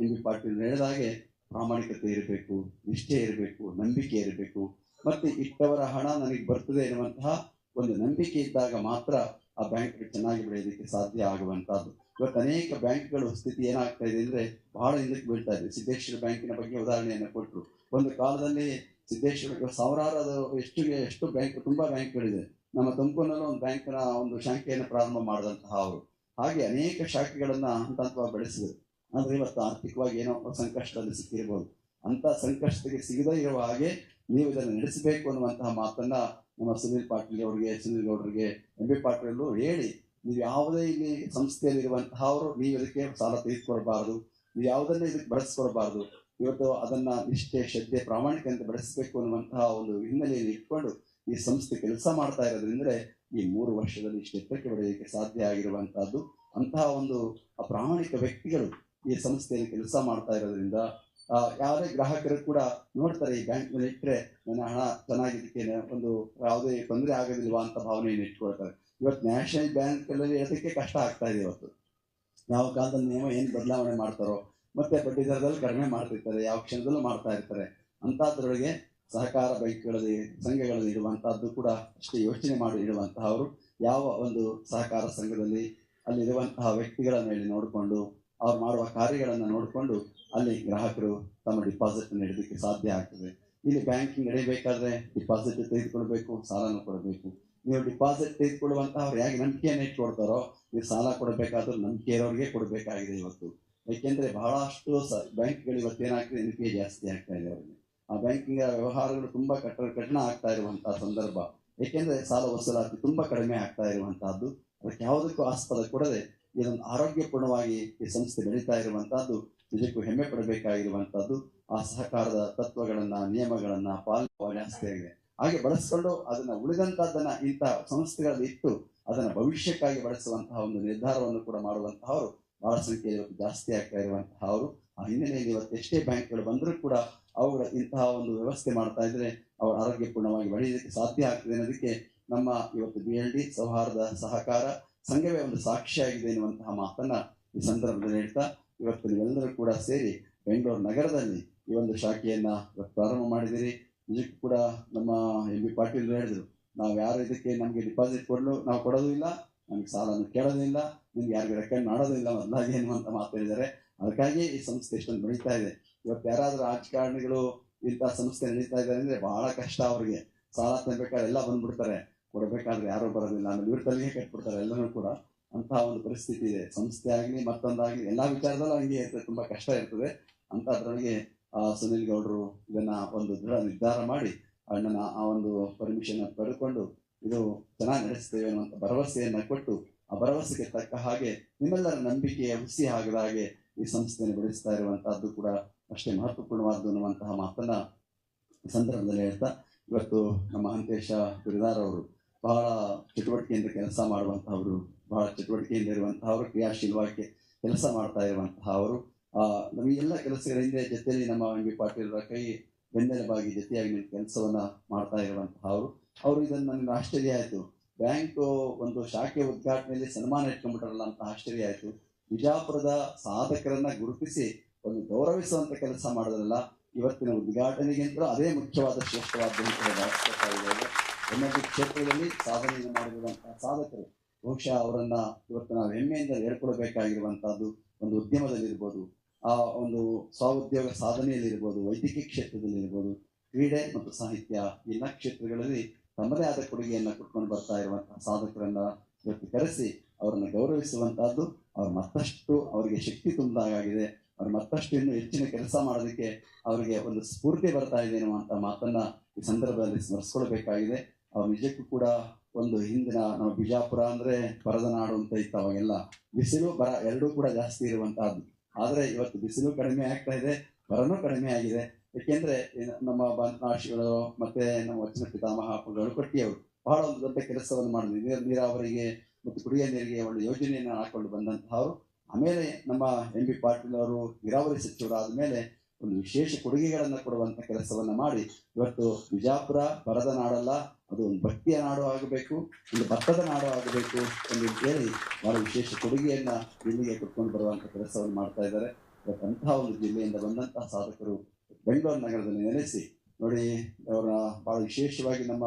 ಇಂದು ಪಾಟೀಲ್ ಹೇಳಿದ ಹಾಗೆ ಪ್ರಾಮಾಣಿಕತೆ ಇರಬೇಕು, ನಿಷ್ಠೆ ಇರಬೇಕು, ನಂಬಿಕೆ ಇರಬೇಕು. ಮತ್ತೆ ಇಷ್ಟವರ ಹಣ ನನಗೆ ಬರ್ತದೆ ಎನ್ನುವಂತಹ ಒಂದು ನಂಬಿಕೆ ಇದ್ದಾಗ ಮಾತ್ರ ಆ ಬ್ಯಾಂಕ್ ಚೆನ್ನಾಗಿ ಬೆಳೆಯೋದಕ್ಕೆ ಸಾಧ್ಯ ಆಗುವಂತಹದ್ದು ಇವತ್ತು ಅನೇಕ ಬ್ಯಾಂಕ್ಗಳು ಸ್ಥಿತಿ ಏನಾಗ್ತಾ ಇದೆ ಅಂದ್ರೆ ಬಹಳ ಹಿಂದಕ್ಕೆ ಬೀಳ್ತಾ ಇದೆ. ಸಿದ್ದೇಶ್ವರ ಬ್ಯಾಂಕಿನ ಬಗ್ಗೆ ಉದಾಹರಣೆಯನ್ನು ಕೊಟ್ಟರು ಒಂದು ಕಾಲದಲ್ಲಿ ಸಿದ್ದೇಶ್ವರ ಸಾವಿರಾರು ಎಷ್ಟು ಎಷ್ಟು ಬ್ಯಾಂಕ್, ತುಂಬಾ ಬ್ಯಾಂಕ್ಗಳಿದೆ. ನಮ್ಮ ತುಮಕೂರಿನಲ್ಲೂ ಒಂದು ಬ್ಯಾಂಕ್ನ ಒಂದು ಶಾಖೆಯನ್ನು ಪ್ರಾರಂಭ ಮಾಡಿದಂತಹ ಅವರು. ಹಾಗೆ ಅನೇಕ ಶಾಖೆಗಳನ್ನು ಹಂತ ಹಂತವಾಗಿ ಬೆಳೆಸಿದರು. ಆದರೆ ಇವತ್ತು ಆರ್ಥಿಕವಾಗಿ ಏನೋ ಸಂಕಷ್ಟದಲ್ಲಿ ಸಿಕ್ಕಿರ್ಬೋದು. ಅಂತ ಸಂಕಷ್ಟಕ್ಕೆ ಸಿಗದೇ ಇರುವ ಹಾಗೆ ನೀವು ಇದನ್ನು ನಡೆಸಬೇಕು ಅನ್ನುವಂತಹ ಮಾತನ್ನ ನಮ್ಮ ಸುನೀಲ್ ಪಾಟೀಲ್ ಅವರಿಗೆ, ಸುನೀಲ್ ಗೌಡರಿಗೆ, ಎಂ ಬಿ ಪಾಟೀಲ್ ಹೇಳಿ, ನೀವು ಯಾವುದೇ ಇಲ್ಲಿ ಸಂಸ್ಥೆಯಲ್ಲಿರುವಂತಹವರು ನೀವು ಇದಕ್ಕೆ ಸಾಲ ತೆಗೆದುಕೊಳ್ಬಾರ್ದು, ನೀವು ಯಾವುದನ್ನ ಇದಕ್ಕೆ ಬಳಸ್ಕೊಳ್ಬಾರ್ದು, ಇವತ್ತು ಅದನ್ನ ನಿಷ್ಠೆ, ಶ್ರದ್ಧೆ, ಪ್ರಾಮಾಣಿಕ ಅಂತ ಬೆಳೆಸಬೇಕು ಅನ್ನುವಂತಹ ಒಂದು ಹಿನ್ನೆಲೆಯಲ್ಲಿ ಇಟ್ಕೊಂಡು ಈ ಸಂಸ್ಥೆ ಕೆಲಸ ಮಾಡ್ತಾ ಇರೋದ್ರಿಂದ್ರೆ ಈ ಮೂರು ವರ್ಷದಲ್ಲಿ ಇಷ್ಟು ಬರೆಯೋಕ್ಕೆ ಸಾಧ್ಯ ಆಗಿರುವಂತಹದ್ದು ಅಂತಹ ಒಂದು ಪ್ರಾಮಾಣಿಕ ವ್ಯಕ್ತಿಗಳು ಈ ಸಂಸ್ಥೆಯಲ್ಲಿ ಕೆಲಸ ಮಾಡ್ತಾ ಇರೋದ್ರಿಂದ ಯಾವುದೇ ಗ್ರಾಹಕರು ಕೂಡ ನೋಡ್ತಾರೆ ಈ ಬ್ಯಾಂಕ್ ಮೇಲೆ ಇಟ್ಟರೆ ನನ್ನ ಹಣ ಚೆನ್ನಾಗಿದ್ದಕ್ಕೆ ಒಂದು ಯಾವುದೇ ತೊಂದರೆ ಆಗೋದಿಲ್ವಾ ಅಂತ ಭಾವನೆಯನ್ನು ಇಟ್ಕೊಳ್ತಾರೆ ಇವತ್ತು ನ್ಯಾಷನಲ್ ಬ್ಯಾಂಕ್ ಅಲ್ಲಿ ಅದಕ್ಕೆ ಕಷ್ಟ ಆಗ್ತಾ ಇದೆ ಇವತ್ತು. ಯಾವ ಕಾಲದಲ್ಲಿ ನಿಯಮ ಏನು ಬದಲಾವಣೆ ಮಾಡ್ತಾರೋ, ಮತ್ತೆ ಬಡ್ಡಿ ದರದಲ್ಲಿ ಕಡಿಮೆ ಮಾಡ್ತಿರ್ತಾರೆ, ಯಾವ ಕ್ಷಣದಲ್ಲೂ ಮಾಡ್ತಾ ಇರ್ತಾರೆ. ಅಂತದ್ರೊಳಗೆ ಸಹಕಾರ ಬ್ಯಾಂಕ್ಗಳಲ್ಲಿ ಸಂಘಗಳಲ್ಲಿ ಇರುವಂತಹದ್ದು ಕೂಡ ಅಷ್ಟೇ ಯೋಚನೆ ಮಾಡಿ ಇರುವಂತಹವರು, ಯಾವ ಒಂದು ಸಹಕಾರ ಸಂಘದಲ್ಲಿ ಅಲ್ಲಿರುವಂತಹ ವ್ಯಕ್ತಿಗಳ ಮೇಲೆ ನೋಡಿಕೊಂಡು, ಅವ್ರು ಮಾಡುವ ಕಾರ್ಯಗಳನ್ನು ನೋಡಿಕೊಂಡು ಅಲ್ಲಿ ಗ್ರಾಹಕರು ತಮ್ಮ ಡಿಪಾಸಿಟ್ ನೀಡೋದಕ್ಕೆ ಸಾಧ್ಯ ಆಗ್ತದೆ. ಇಲ್ಲಿ ಬ್ಯಾಂಕಿಂಗ್ ನಡೆಯಬೇಕಾದ್ರೆ ಡಿಪಾಸಿಟ್ ತೆಗೆದುಕೊಳ್ಬೇಕು, ಸಾಲನು ಕೊಡಬೇಕು. ನೀವು ಡಿಪಾಸಿಟ್ ತೆಗೆದುಕೊಳ್ಳುವಂತಹ ಅವ್ರು ಹೇಗೆ ನಂಬಿಕೆಯನ್ನು ಇಟ್ಕೊಡ್ತಾರೋ ನೀವು ಸಾಲ ಕೊಡಬೇಕಾದ್ರೂ ನಂಬಿಕೆ ಇರೋರಿಗೆ ಕೊಡಬೇಕಾಗಿದೆ ಇವತ್ತು. ಯಾಕೆಂದ್ರೆ ಬಹಳಷ್ಟು ಬ್ಯಾಂಕ್ಗಳು ಇವತ್ತು ಏನಾಗ್ತದೆ ಎನ್ ಪಿ ಜಾಸ್ತಿ ಆಗ್ತಾ ಇದೆ ಅವರಿಗೆ. ಆ ಬ್ಯಾಂಕಿಂಗ್ ವ್ಯವಹಾರಗಳು ತುಂಬಾ ಕಟ್ಟ ಕಠಿಣ ಆಗ್ತಾ ಇರುವಂತಹ ಸಂದರ್ಭ. ಏಕೆಂದ್ರೆ ಸಾಲ ವಸೂಲಾತಿ ತುಂಬಾ ಕಡಿಮೆ ಆಗ್ತಾ ಇರುವಂತಹದ್ದು. ಅದಕ್ಕೆ ಯಾವುದಕ್ಕೂ ಆಸ್ಪದ ಕೊಡದೆ ಇದೊಂದು ಆರೋಗ್ಯಪೂರ್ಣವಾಗಿ ಈ ಸಂಸ್ಥೆ ಬೆಳೀತಾ ಇರುವಂತಹದ್ದು ನಿಜಕ್ಕೂ ಹೆಮ್ಮೆ ಪಡಬೇಕಾಗಿರುವಂತಹದ್ದು. ಆ ಸಹಕಾರದ ತತ್ವಗಳನ್ನ, ನಿಯಮಗಳನ್ನ ಪಾಲನೆ ಜಾಸ್ತಿ ಹಾಗೆ ಬಳಸಿಕೊಂಡು ಅದನ್ನ ಉಳಿದಂತಹದ್ದನ್ನ ಇಂತಹ ಸಂಸ್ಥೆಗಳಲ್ಲಿ ಇಟ್ಟು ಅದನ್ನ ಭವಿಷ್ಯಕ್ಕಾಗಿ ಬಳಸುವಂತಹ ಒಂದು ನಿರ್ಧಾರವನ್ನು ಕೂಡ ಮಾಡುವಂತಹವರು ಬಹಳ ಸಂಖ್ಯೆಯಲ್ಲಿ ಜಾಸ್ತಿ ಆಗ್ತಾ ಇರುವಂತಹ ಅವರು ಆ ಹಿನ್ನೆಲೆಯಲ್ಲಿ ಇವತ್ತು ಎಷ್ಟೇ ಬ್ಯಾಂಕ್ಗಳು ಬಂದರೂ ಕೂಡ ಅವುಗಳ ಇಂತಹ ಒಂದು ವ್ಯವಸ್ಥೆ ಮಾಡ್ತಾ ಇದ್ರೆ ಆರೋಗ್ಯ ಪೂರ್ಣವಾಗಿ ಬೆಳೆಯೋದಕ್ಕೆ ಸಾಧ್ಯ ಆಗ್ತದೆ ಅನ್ನೋದಕ್ಕೆ ನಮ್ಮ ಇವತ್ತು ಬಿ ಎಲ್ ಡಿ ಸೌಹಾರ್ದ ಸಹಕಾರ ಸಂಘವೇ ಒಂದು ಸಾಕ್ಷಿಯಾಗಿದೆ ಎನ್ನುವಂತಹ ಮಾತನ್ನ ಈ ಸಂದರ್ಭದಲ್ಲಿ ಹೇಳ್ತಾ ಇವತ್ತು ನೀವೆಲ್ಲರೂ ಕೂಡ ಸೇರಿ ಬೆಂಗಳೂರು ನಗರದಲ್ಲಿ ಈ ಒಂದು ಶಾಖೆಯನ್ನ ಪ್ರಾರಂಭ ಮಾಡಿದಿರಿ ನಿಜಕ್ಕೂ ಕೂಡ ನಮ್ಮ ಎಂ ಬಿ ಪಾಟೀಲ್ ಹೇಳಿದ್ರು, ನಾವು ಯಾರು ಇದಕ್ಕೆ ನಮಗೆ ಡಿಪಾಸಿಟ್ ಕೊಡಲು, ನಾವು ಕೊಡೋದು ಇಲ್ಲ, ನಮಗೆ ಸಾಲನ್ನು ಕೇಳೋದಿಲ್ಲ ನಿಮ್ಗೆ ಯಾರಿಗೂ ರೆಕಮೆಂಡ್ ಮಾಡೋದಿಲ್ಲ ಮೊದಲಾಗಿ ಮಾತು ಹೇಳಿದ್ದಾರೆ. ಅದಕ್ಕಾಗಿ ಈ ಸಂಸ್ಥೆ ಎಷ್ಟೊಂದು ಬೆಳೀತಾ ಇದೆ. ಇವತ್ತು ಯಾರಾದ್ರೂ ರಾಜಕಾರಣಿಗಳು ಇಂಥ ಸಂಸ್ಥೆ ನಡೀತಾ ಇದ್ದಾರೆ ಅಂದ್ರೆ ಬಹಳ ಕಷ್ಟ ಅವ್ರಿಗೆ. ಸಾಲ ತಂಬೇಕಾದ್ರೆ ಎಲ್ಲ ಬಂದ್ಬಿಡ್ತಾರೆ. ಕೊಡಬೇಕಾದ್ರೆ ಯಾರು ಬರೋದಿಲ್ಲ. ಆಮೇಲೆ ಇವ್ರ ತಲೆಗೆ ಕಟ್ಬಿಡ್ತಾರೆ ಎಲ್ಲರೂ ಕೂಡ. ಅಂತ ಒಂದು ಪರಿಸ್ಥಿತಿ ಇದೆ. ಸಂಸ್ಥೆ ಆಗಲಿ ಮತ್ತೊಂದಾಗಲಿ ಎಲ್ಲಾ ವಿಚಾರದಲ್ಲೂ ಹಂಗೆ ತುಂಬಾ ಕಷ್ಟ ಇರ್ತದೆ. ಅಂತದ್ರೊಳಗೆ ಆ, ಸುನಿಲ್ ಗೌಡರು ಇದನ್ನ ಒಂದು ದೃಢ ನಿರ್ಧಾರ ಮಾಡಿ ಅಣ್ಣನ ಆ ಒಂದು ಪರ್ಮಿಷನ್ ಪಡೆದುಕೊಂಡು ಇದು ಚೆನ್ನಾಗಿ ನಡೆಸ್ತೇವೆ ಅನ್ನುವಂಥ ಭರವಸೆಯನ್ನ ಕೊಟ್ಟು, ಆ ಭರವಸೆಗೆ ತಕ್ಕ ಹಾಗೆ ನಿಮ್ಮೆಲ್ಲರ ನಂಬಿಕೆಯ ಹುಸಿ ಆಗದ ಹಾಗೆ ಈ ಸಂಸ್ಥೆಯನ್ನು ಬೆಳೆಸ್ತಾ ಇರುವಂತಹದ್ದು ಕೂಡ ಅಷ್ಟೇ ಮಹತ್ವಪೂರ್ಣವಾದ್ದು ಅನ್ನುವಂತಹ ಮಾತನ್ನ ಸಂದರ್ಭದಲ್ಲಿ ಹೇಳ್ತಾ, ಇವತ್ತು ನಮ್ಮ ಅಂಕೇಶ ಬಿರದಾರ್ ಅವರು ಬಹಳ ಚಟುವಟಿಕೆಯಿಂದ ಕೆಲಸ ಮಾಡುವಂತಹವರು, ಬಹಳ ಚಟುವಟಿಕೆಯಿಂದ ಇರುವಂತಹವರು, ಕ್ರಿಯಾಶೀಲವಾಗಿ ಕೆಲಸ ಮಾಡ್ತಾ ಇರುವಂತಹ ಅವರು ಆ ನಮಗೆಲ್ಲ ಕೆಲಸಗಳ ಹಿಂದೆ ಜೊತೆಯಲ್ಲಿ ನಮ್ಮ ಬಿ ಪಾಟೀಲರ ಕೈ ಬೆನ್ನೆಲುಬಾಗಿ ಜೊತೆಯಾಗಿ ನಿಂತು ಕೆಲಸವನ್ನ ಮಾಡ್ತಾ ಇರುವಂತಹ ಅವರು ಅವರು ಇದನ್ನು ನನಗೆ ಆಶ್ಚರ್ಯ ಆಯಿತು. ಬ್ಯಾಂಕ್ ಒಂದು ಶಾಖೆ ಉದ್ಘಾಟನೆಯಲ್ಲಿ ಸನ್ಮಾನ ಇಟ್ಕೊಂಡ್ಬಿಟ್ರಲ್ಲ ಅಂತ ಆಶ್ಚರ್ಯ ಆಯಿತು. ವಿಜಾಪುರದ ಸಾಧಕರನ್ನ ಗುರುತಿಸಿ ಒಂದು ಗೌರವಿಸುವಂತ ಕೆಲಸ ಮಾಡೋದ್ರಲ್ಲ, ಇವತ್ತಿನ ಉದ್ಘಾಟನೆಗಿಂತ ಅದೇ ಮುಖ್ಯವಾದ ಶ್ರೇಷ್ಠವಾದ ಒಂದೊಂದು ಕ್ಷೇತ್ರದಲ್ಲಿ ಸಾಧನೆಯನ್ನು ಮಾಡಿರುವಂತಹ ಸಾಧಕರು, ಬಹುಶಃ ಅವರನ್ನ ಇವತ್ತು ನಾವು ಹೆಮ್ಮೆಯಿಂದ ಹೇಳ್ಕೊಳ್ಬೇಕಾಗಿರುವಂತಹದ್ದು ಒಂದು ಉದ್ಯಮದಲ್ಲಿರ್ಬೋದು, ಆ ಒಂದು ಸ್ವಉದ್ಯೋಗ ಸಾಧನೆಯಲ್ಲಿ ಇರ್ಬೋದು ವೈದ್ಯಕೀಯ ಕ್ಷೇತ್ರದಲ್ಲಿರ್ಬೋದು, ಕ್ರೀಡೆ ಮತ್ತು ಸಾಹಿತ್ಯ ಎಲ್ಲ ಕ್ಷೇತ್ರಗಳಲ್ಲಿ ತಮ್ಮದೇ ಆದ ಕೊಡುಗೆಯನ್ನು ಕೊಟ್ಕೊಂಡು ಬರ್ತಾ ಇರುವಂತಹ ಸಾಧಕರನ್ನ ಇವತ್ತು ಕರೆಸಿ ಅವರನ್ನು ಗೌರವಿಸುವಂತಹದ್ದು, ಅವ್ರು ಮತ್ತಷ್ಟು ಅವರಿಗೆ ಶಕ್ತಿ ತುಂಬಿದಾಗಿದೆ ಅವ್ರು ಮತ್ತಷ್ಟು ಇನ್ನು ಹೆಚ್ಚಿನ ಕೆಲಸ ಮಾಡೋದಕ್ಕೆ ಅವರಿಗೆ ಒಂದು ಸ್ಫೂರ್ತಿ ಬರ್ತಾ ಇದೆ ಅನ್ನುವಂಥ ಮಾತನ್ನ ಈ ಸಂದರ್ಭದಲ್ಲಿ ಸ್ಮರಿಸ್ಕೊಳ್ಬೇಕಾಗಿದೆ. ಅವ್ರು ನಿಜಕ್ಕೂ ಕೂಡ ಒಂದು ಹಿಂದಿನ ನಮ್ಮ ಬಿಜಾಪುರ ಅಂದ್ರೆ ಬರದ ನಾಡು ಅಂತ ಇತ್ತು ಅವಾಗೆಲ್ಲ. ಬಿಸಿಲು ಬರ ಎರಡೂ ಕೂಡ ಜಾಸ್ತಿ ಇರುವಂತಹದ್ದು ಆದ್ರೆ ಇವತ್ತು ಬಿಸಿಲು ಕಡಿಮೆ ಆಗ್ತಾ ಇದೆ, ಬರನೂ ಕಡಿಮೆ ಆಗಿದೆ. ಏಕೆಂದ್ರೆ ನಮ್ಮ ಬಂಧನಾಶಿಗಳು ಮತ್ತೆ ನಮ್ಮ ವಚನ ಪಿತಾಮಹ ಗಣಪಟ್ಟಿಯವರು ಬಹಳ ಒಂದು ದೊಡ್ಡ ಕೆಲಸವನ್ನು ಮಾಡಿದ್ರು. ನೀರು ನೀರಾವರಿಗೆ ಮತ್ತು ಕುಡಿಯ ನೀರಿಗೆ ಒಂದು ಯೋಜನೆಯನ್ನು ಹಾಕೊಂಡು ಬಂದಂತಹವರು. ಆಮೇಲೆ ನಮ್ಮ ಎಂ ಬಿ ಪಾಟೀಲ್ ಅವರು, ನೀರಾವರಿ ಸಚಿವರಾದ ಮೇಲೆ ಒಂದು ವಿಶೇಷ ಕೊಡುಗೆಗಳನ್ನು ಕೊಡುವಂತ ಕೆಲಸವನ್ನು ಮಾಡಿ, ಇವತ್ತು ಬಿಜಾಪುರ ಬರದ ನಾಡಲ್ಲ, ಅದು ಒಂದು ಭಕ್ತಿಯ ನಾಡು ಆಗಬೇಕು, ಒಂದು ಭತ್ತದ ನಾಡು ಆಗಬೇಕು ಎಂದು ಹೇಳಿ ಬಹಳ ವಿಶೇಷ ಕೊಡುಗೆಯನ್ನ ಇಲ್ಲಿಗೆ ಕೊಟ್ಕೊಂಡು ಬರುವಂತ ಕೆಲಸವನ್ನು ಮಾಡ್ತಾ ಇದ್ದಾರೆ. ಇವತ್ತು ಅಂತಹ ಒಂದು ಜಿಲ್ಲೆಯಿಂದ ಬಂದಂತಹ ಸಾಧಕರು ಬೆಂಗಳೂರು ನಗರದಲ್ಲಿ ನೆಲೆಸಿ, ನೋಡಿ ಅವರ ಬಹಳ ವಿಶೇಷವಾಗಿ ನಮ್ಮ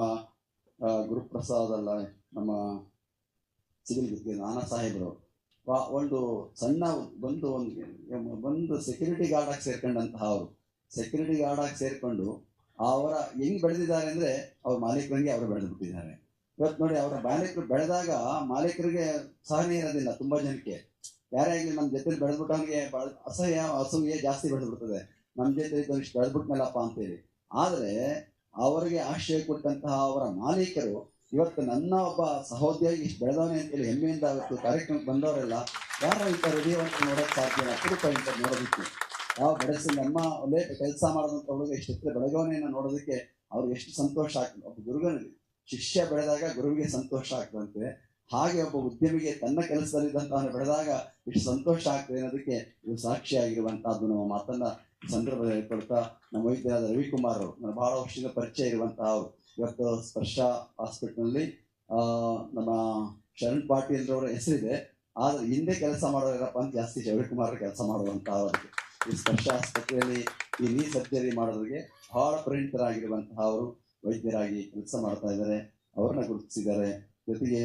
ಗುರುಪ್ರಸಾದ್ ಅಲ್ಲ, ನಮ್ಮ ಸಿವಿಲ್ ಗುತ್ತಿಗೆ ನಾನಾ ಸಾಹೇಬರು. ಒಂದು ಸಣ್ಣ ಬಂದು ಒಂದು ಒಂದು ಸೆಕ್ಯೂರಿಟಿ ಗಾರ್ಡ್ ಆಗಿ ಸೇರ್ಕೊಂಡಂತಹ ಅವರು. ಸೆಕ್ಯೂರಿಟಿ ಗಾರ್ಡ್ ಆಗಿ ಸೇರ್ಕೊಂಡು ಅವರ ಹೆಂಗ್ ಬೆಳೆದಿದ್ದಾರೆ ಅಂದ್ರೆ ಅವ್ರ ಮಾಲೀಕರಂಗೆ ಅವರು ಬೆಳೆದು ಬಿಟ್ಟಿದ್ದಾರೆ. ಇವತ್ತು ನೋಡಿ ಅವರ ಮಾಲೀಕರು ಬೆಳೆದಾಗ ಮಾಲೀಕರಿಗೆ ಸಹನೆ ಇರೋದಿಲ್ಲ ತುಂಬಾ ಜನಕ್ಕೆ. ಯಾರೇ ಆಗಲಿ ನಮ್ಮ ಜೊತೆ ಬೆಳೆದ್ಬಿಟ್ಟವನಿಗೆ ಅಸಹ್ಯ, ಅಸೂಯೆ ಜಾಸ್ತಿ ಬೆಳೆದ್ಬಿಡ್ತದೆ ನಮ್ಮ ಜೊತೆ ಬೆಳೆದ್ಬಿಟ್ನಲ್ಲಪ್ಪ ಅಂತೇಳಿ. ಆದ್ರೆ ಅವರಿಗೆ ಆಶ್ರಯ ಕೊಟ್ಟಂತಹ ಅವರ ಮಾಲೀಕರು ಇವತ್ತು ನನ್ನ ಒಬ್ಬ ಸಹೋದ್ಯೋಗಿ ಇಷ್ಟು ಬೆಳೆದವನೇ ಅಂತೇಳಿ ಹೆಮ್ಮೆಯಿಂದ ಇವತ್ತು ಕಾರ್ಯಕ್ರಮಕ್ಕೆ ಬಂದವರೆಲ್ಲ, ಯಾರ ಇಂಥ ಹೃದಯವಂತ ನೋಡೋಕೆ ಸಾಧ್ಯ ಅಪರೂಪ ಇಂಥ ನೋಡೋದಕ್ಕೆ. ಯಾವ ಬೆಳೆಸಿ, ನಮ್ಮ ಒಳ್ಳೆ ಕೆಲಸ ಮಾಡೋದಂತ ಹುಡುಗ ಇಷ್ಟು ಎತ್ತರ ನೋಡೋದಕ್ಕೆ ಅವ್ರಿಗೆ ಎಷ್ಟು ಸಂತೋಷ ಆಗ್ತದೆ. ಒಬ್ಬ ಗುರುಗನಿಗೆ ಶಿಷ್ಯ ಬೆಳೆದಾಗ ಗುರುವಿಗೆ ಸಂತೋಷ ಆಗ್ತದಂತೆ. ಹಾಗೆ ಒಬ್ಬ ಉದ್ಯಮಿಗೆ ತನ್ನ ಕೆಲಸದಲ್ಲಿದ್ದಂಥವನ್ನು ಬೆಳೆದಾಗ ಇಷ್ಟು ಸಂತೋಷ ಆಗ್ತದೆ ಅನ್ನೋದಕ್ಕೆ ಇದು ಸಾಕ್ಷಿಯಾಗಿರುವಂತಹದ್ದು ನಮ್ಮ ಮಾತನ್ನ ಸಂದರ್ಭದಲ್ಲಿ ಕೊಡ್ತಾ ನಮ್ಮ ವೈದ್ಯರಾದ ರವಿಕುಮಾರ್ ಅವರು ಬಹಳ ವರ್ಷದ ಪರಿಚಯ ಇರುವಂತಹ ಅವರು. ಇವತ್ತು ಸ್ಪರ್ಶ ಹಾಸ್ಪಿಟಲ್ನಲ್ಲಿ ನಮ್ಮ ಶರಣ್ ಪಾಟೀಲ್ ಅವರ ಹೆಸರಿದೆ. ಆದ್ರೆ ಹಿಂದೆ ಕೆಲಸ ಮಾಡೋರಪ್ಪ ಅಂತ ಜಾಸ್ತಿ ಜವಳಿಕುಮಾರ್ ಕೆಲಸ ಮಾಡುವಂತಹ ಅವರಿಗೆ. ಈ ಸ್ಪರ್ಶ ಆಸ್ಪತ್ರೆಯಲ್ಲಿ ಈ ನೀ ಸರ್ಜರಿ ಮಾಡೋರಿಗೆ ಬಹಳ ಪರಿಣಿತರಾಗಿರುವಂತಹ ಅವರು ವೈದ್ಯರಾಗಿ ಕೆಲಸ ಮಾಡ್ತಾ ಇದ್ದಾರೆ. ಅವ್ರನ್ನ ಗುರುತಿಸಿದ್ದಾರೆ. ಜೊತೆಗೆ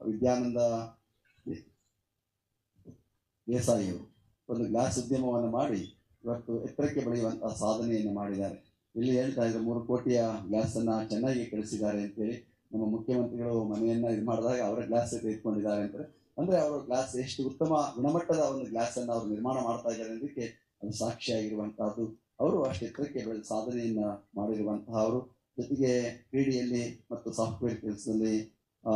ವಿದ್ಯಾನಂದ ದೇಸಾಯಿಯವರು ಒಂದು ಗ್ಲಾಸ್ ಉದ್ಯಮವನ್ನು ಮಾಡಿ ಇವತ್ತು ಎತ್ತರಕ್ಕೆ ಬೆಳೆಯುವಂತಹ ಸಾಧನೆಯನ್ನು ಮಾಡಿದ್ದಾರೆ. ಇಲ್ಲಿ ಹೇಳ್ತಾ ಇದ್ರು ಮೂರು ಕೋಟಿಯ ಗ್ಲಾಸ್ ಅನ್ನ ಚೆನ್ನಾಗಿ ಕಳಿಸಿದ್ದಾರೆ ಅಂತೇಳಿ. ನಮ್ಮ ಮುಖ್ಯಮಂತ್ರಿಗಳು ಮನೆಯನ್ನ ಇದು ಮಾಡಿದಾಗ ಅವರ ಗ್ಲಾಸ್ ತೆಗೆದುಕೊಂಡಿದ್ದಾರೆ ಅಂತಾರೆ. ಅಂದ್ರೆ ಅವರು ಗ್ಲಾಸ್ ಎಷ್ಟು ಉತ್ತಮ ಗುಣಮಟ್ಟದ ಒಂದು ಗ್ಲಾಸ್ ಅನ್ನ ಅವರು ನಿರ್ಮಾಣ ಮಾಡ್ತಾ ಇದ್ದಾರೆ ಅನ್ನೋದಕ್ಕೆ ಅದು ಸಾಕ್ಷಿಯಾಗಿರುವಂತಹದ್ದು. ಅವರು ಅಷ್ಟು ಎತ್ತರಕ್ಕೆ ಬೆಳೆದ ಸಾಧನೆಯನ್ನ ಮಾಡಿರುವಂತಹ ಅವರು. ಜೊತೆಗೆ ಕ್ರೀಡೆಯಲ್ಲಿ ಮತ್ತು ಸಾಫ್ಟ್ವೇರ್ ಕೆಲಸದಲ್ಲಿ ಆ,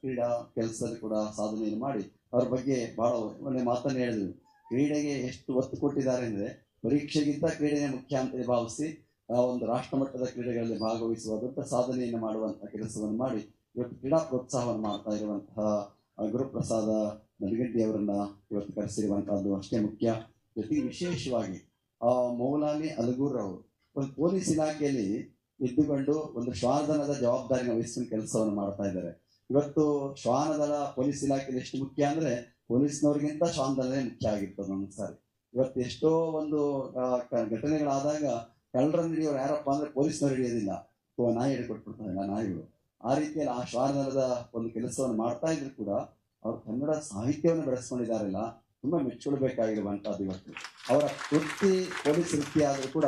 ಕ್ರೀಡಾ ಕೆಲಸದಲ್ಲಿ ಕೂಡ ಸಾಧನೆಯನ್ನು ಮಾಡಿ ಅವ್ರ ಬಗ್ಗೆ ಬಹಳ ಒಳ್ಳೆ ಮಾತನ್ನು ಹೇಳಿದ್ರು. ಕ್ರೀಡೆಗೆ ಎಷ್ಟು ಒತ್ತು ಕೊಟ್ಟಿದ್ದಾರೆ ಅಂದ್ರೆ ಪರೀಕ್ಷೆಗಿಂತ ಕ್ರೀಡೆನೇ ಮುಖ್ಯ ಅಂತ ಭಾವಿಸಿ ಆ ಒಂದು ರಾಷ್ಟ್ರ ಮಟ್ಟದ ಕ್ರೀಡೆಗಳಲ್ಲಿ ಭಾಗವಹಿಸುವ ದೊಡ್ಡ ಸಾಧನೆಯನ್ನು ಮಾಡುವಂತಹ ಕೆಲಸವನ್ನು ಮಾಡಿ ಇವತ್ತು ಕ್ರೀಡಾ ಪ್ರೋತ್ಸಾಹವನ್ನು ಮಾಡ್ತಾ ಇರುವಂತಹ ಗುರುಪ್ರಸಾದ ನಲಗಡ್ಡಿ ಅವರನ್ನ ಇವತ್ತು ಕರೆಸಿರುವಂತಹದ್ದು ಅಷ್ಟೇ ಮುಖ್ಯ. ಜೊತೆಗೆ ವಿಶೇಷವಾಗಿ, ಆ, ಮೌಲಾಲಿ ಅಲಗೂರ್ ಅವರು ಒಂದು ಪೊಲೀಸ್ ಇಲಾಖೆಯಲ್ಲಿ ಇದ್ದುಕೊಂಡು ಒಂದು ಶ್ವಾನದನದ ಜವಾಬ್ದಾರಿನ ವಹಿಸಿದ ಕೆಲಸವನ್ನು ಮಾಡ್ತಾ ಇದ್ದಾರೆ. ಇವತ್ತು ಶ್ವಾನದಳ ಪೊಲೀಸ್ ಇಲಾಖೆಯಲ್ಲಿ ಎಷ್ಟು ಮುಖ್ಯ ಅಂದ್ರೆ ಪೊಲೀಸ್ನವ್ರಿಗಿಂತ ಶ್ವಾನದಳನೇ ಮುಖ್ಯ ಆಗಿರ್ತದೆ ಒಂದೊಂದು ಸಾರಿ ಇವತ್ತು ಎಷ್ಟೋ ಒಂದು ಘಟನೆಗಳಾದಾಗ ಕಳ್ಳರನ್ನು ಹಿಡಿಯೋರು ಯಾರಪ್ಪ ಅಂದ್ರೆ ಪೊಲೀಸ್ನವ್ರು ಹಿಡಿಯೋದಿಲ್ಲ. ಅಥವಾ ನಾಯಿ ಹಿಡಿಕೊಟ್ಬಿಡ್ತಾರೆ ನಾಯಿಗಳು. ಆ ರೀತಿಯಲ್ಲಿ ಆ ಶ್ವಾನದ ಒಂದು ಕೆಲಸವನ್ನು ಮಾಡ್ತಾ ಇದ್ರು ಕೂಡ ಅವ್ರು ಕನ್ನಡ ಸಾಹಿತ್ಯವನ್ನು ಬೆಳೆಸ್ಕೊಂಡಿದ್ದಾರಲ್ಲ, ತುಂಬಾ ಮೆಚ್ಚಿಕೊಳ್ಬೇಕಾಗಿರುವಂತಹದ್ದು ಇವತ್ತು. ಅವರ ವೃತ್ತಿ, ಪೊಲೀಸ್ ವೃತ್ತಿ ಆದರೂ ಕೂಡ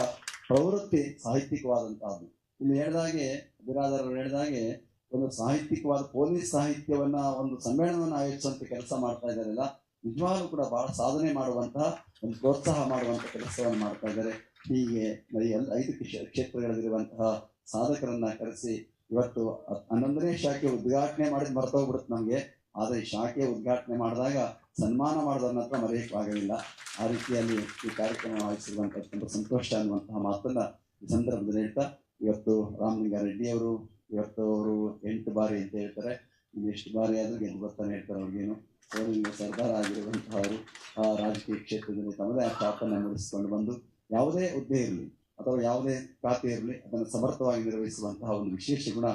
ಪ್ರವೃತ್ತಿ ಸಾಹಿತ್ಯಿಕವಾದಂತಹದ್ದು ಇಲ್ಲಿ ಹೇಳಿದಾಗೆ ಬಿರಾದರರು ಹೇಳಿದಾಗೆ ಒಂದು ಸಾಹಿತ್ಯಿಕವಾದ ಪೊಲೀಸ್ ಸಾಹಿತ್ಯವನ್ನ ಒಂದು ಸಮ್ಮೇಳನವನ್ನು ಆಯೋಜಿಸುವಂತ ಕೆಲಸ ಮಾಡ್ತಾ ಇದ್ದಾರಲ್ಲ, ನಿಜವಾಗ್ಲೂ ಕೂಡ ಬಹಳ ಸಾಧನೆ ಮಾಡುವಂತಹ, ಒಂದು ಪ್ರೋತ್ಸಾಹ ಮಾಡುವಂತ ಕೆಲಸವನ್ನು ಮಾಡ್ತಾ ಇದ್ದಾರೆ. ಹೀಗೆ ಎಲ್ಲ ಐದು ಕ್ಷೇ- ಕ್ಷೇತ್ರಗಳಲ್ಲಿರುವಂತಹ ಸಾಧಕರನ್ನ ಕರೆಸಿ ಇವತ್ತು ಹನ್ನೊಂದನೇ ಶಾಖೆ ಉದ್ಘಾಟನೆ ಮಾಡಿದ್ ಮರ್ತೋಗ್ಬಿಡುತ್ತೆ ನಮಗೆ. ಆದ್ರೆ ಈ ಶಾಖೆ ಉದ್ಘಾಟನೆ ಮಾಡಿದಾಗ ಸನ್ಮಾನ ಮಾಡೋದನ್ನ ಹತ್ರ ಮರೆಯಕ್ಕಾಗಲಿಲ್ಲ ಆ ರೀತಿಯಲ್ಲಿ ಈ ಕಾರ್ಯಕ್ರಮ ಆಯೋಜಿಸಿರುವಂತಹ ತುಂಬ ಸಂತೋಷ ಅನ್ನುವಂತಹ ಮಾತನ್ನ ಈ ಸಂದರ್ಭದಲ್ಲಿ ಹೇಳ್ತಾ, ಇವತ್ತು ರಾಮಲಿಂಗಾರೆಡ್ಡಿ ಅವರು, ಇವತ್ತು ಅವರು ಎಂಟು ಬಾರಿ ಅಂತ ಹೇಳ್ತಾರೆ. ಇನ್ನು ಎಷ್ಟು ಬಾರಿ ಆದರೂ ಗೆದ್ದು ಬರ್ತಾನೆ ಹೇಳ್ತಾರೆ ಅವ್ರಿಗೇನು. ಸರ್ದಾರ್ ಸರ್ದಾರ ಆಗಿರುವಂತಹ ಅವರು ಆ ರಾಜಕೀಯ ಕ್ಷೇತ್ರದಲ್ಲಿ ತಮ್ಮದೇ ಆ ಸ್ಥಾಪನೆ ಮುಗಿಸಿಕೊಂಡು ಬಂದು ಯಾವುದೇ ಹುದ್ದೆ ಇರಲಿ ಅಥವಾ ಯಾವುದೇ ಖಾತೆ ಇರಲಿ, ಅದನ್ನು ಸಮರ್ಥವಾಗಿ ನಿರ್ವಹಿಸುವಂತಹ ಒಂದು ವಿಶೇಷ ಗುಣ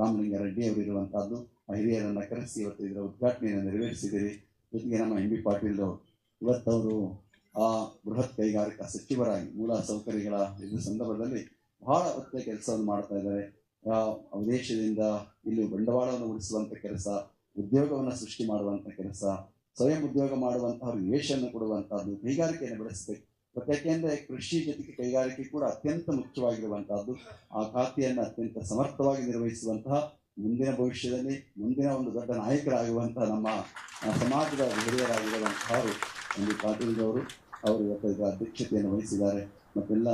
ರಾಮಲಿಂಗಾರೆಡ್ಡಿ ಅವರು ಇರುವಂತಹದ್ದು. ಆ ಹಿರಿಯರನ್ನ ಕರೆಸಿ ಇವತ್ತು ಇದರ ಉದ್ಘಾಟನೆಯನ್ನು ನೆರವೇರಿಸಿದ್ದೀರಿ. ಜೊತೆಗೆ ನಮ್ಮ ಎಂ ಬಿ ಪಾಟೀಲ್ ಇವತ್ತವರು ಆ ಬೃಹತ್ ಕೈಗಾರಿಕಾ ಸಚಿವರಾಗಿ ಮೂಲ ಸೌಕರ್ಯಗಳ ಇದು ಸಂದರ್ಭದಲ್ಲಿ ಬಹಳ ಒತ್ತೆ ಕೆಲಸವನ್ನು ಮಾಡ್ತಾ ಇದ್ದಾರೆ. ವಿದೇಶದಿಂದ ಇಲ್ಲಿ ಬಂಡವಾಳವನ್ನು ಉಳಿಸುವಂತ ಕೆಲಸ, ಉದ್ಯೋಗವನ್ನು ಸೃಷ್ಟಿ ಮಾಡುವಂತ ಕೆಲಸ, ಸ್ವಯಂ ಉದ್ಯೋಗ ಮಾಡುವಂತಹ ವೇಷನ್ನು ಕೊಡುವಂತಹದ್ದು, ಕೈಗಾರಿಕೆಯನ್ನು ಬೆಳೆಸಬೇಕು. ಯಾಕೆಂದ್ರೆ ಕೃಷಿ ಜೊತೆಗೆ ಕೈಗಾರಿಕೆ ಕೂಡ ಅತ್ಯಂತ ಮುಖ್ಯವಾಗಿರುವಂತಹದ್ದು. ಆ ಖಾತೆಯನ್ನು ಅತ್ಯಂತ ಸಮರ್ಥವಾಗಿ ನಿರ್ವಹಿಸುವಂತಹ ಮುಂದಿನ ಭವಿಷ್ಯದಲ್ಲಿ ಮುಂದಿನ ಒಂದು ದೊಡ್ಡ ನಾಯಕರಾಗುವಂತಹ ನಮ್ಮ ಸಮಾಜದ ಹಿರಿಯರಾಗಿರುವಂತಹವರು ಒಂದು ಪಾಟೀಲ್ ಅವರು. ಅವರು ಇವತ್ತು ಇದರ ಅಧ್ಯಕ್ಷತೆಯನ್ನು ವಹಿಸಿದ್ದಾರೆ. ಮತ್ತೆಲ್ಲ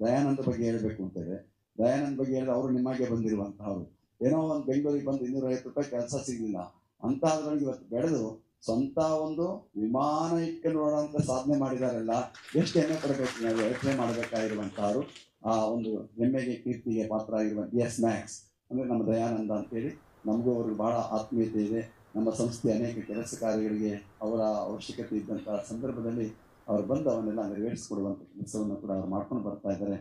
ದಯಾನಂದ ಬಗ್ಗೆ ಹೇಳಬೇಕು ಅಂತೇಳಿ ದಯಾನಂದ ಬಗ್ಗೆ ಹೇಳಿದ್ರೆ ಅವರು ನಿಮಗೆ ಬಂದಿರುವಂತಹವರು. ಏನೋ ಒಂದು ಬೆಂಗಳೂರಿಗೆ ಬಂದು ಇನ್ನೂರೈವತ್ತು ರೂಪಾಯಿ ಕೆಲಸ ಸಿಗಲಿಲ್ಲ. ಅಂತಹದ್ರಲ್ಲಿ ಇವತ್ತು ಬೆಳೆದು ಸ್ವಂತ ಒಂದು ವಿಮಾನ ಇಟ್ಕೊಂಡು ಸಾಧನೆ ಮಾಡಿದಾರಲ್ಲ, ಎಷ್ಟು ಹೆಮ್ಮೆ ಪಡಬೇಕು ನಾವು? ಯೋಚನೆ ಮಾಡಬೇಕಾಗಿರುವಂತಹವರು ಆ ಒಂದು ಹೆಮ್ಮೆಗೆ, ಕೀರ್ತಿಗೆ ಪಾತ್ರ ಆಗಿರುವಂಥ ಎಸ್ ಮ್ಯಾಕ್ಸ್ ಅಂದ್ರೆ ನಮ್ಮ ದಯಾನಂದ ಅಂತೇಳಿ, ನಮಗೂ ಅವ್ರಿಗೆ ಬಹಳ ಆತ್ಮೀಯತೆ ಇದೆ. ನಮ್ಮ ಸಂಸ್ಥೆ ಅನೇಕ ಕೆಲಸ ಕಾರ್ಯಗಳಿಗೆ ಅವರ ಅವಶ್ಯಕತೆ ಇದ್ದಂತಹ ಸಂದರ್ಭದಲ್ಲಿ ಅವರು ಬಂದು ಅವನ್ನೆಲ್ಲ ನೆರವೇರಿಸಿಕೊಡುವಂಥ ಕೆಲಸವನ್ನು ಕೂಡ ಅವ್ರು ಮಾಡ್ಕೊಂಡು ಬರ್ತಾ ಇದ್ದಾರೆ.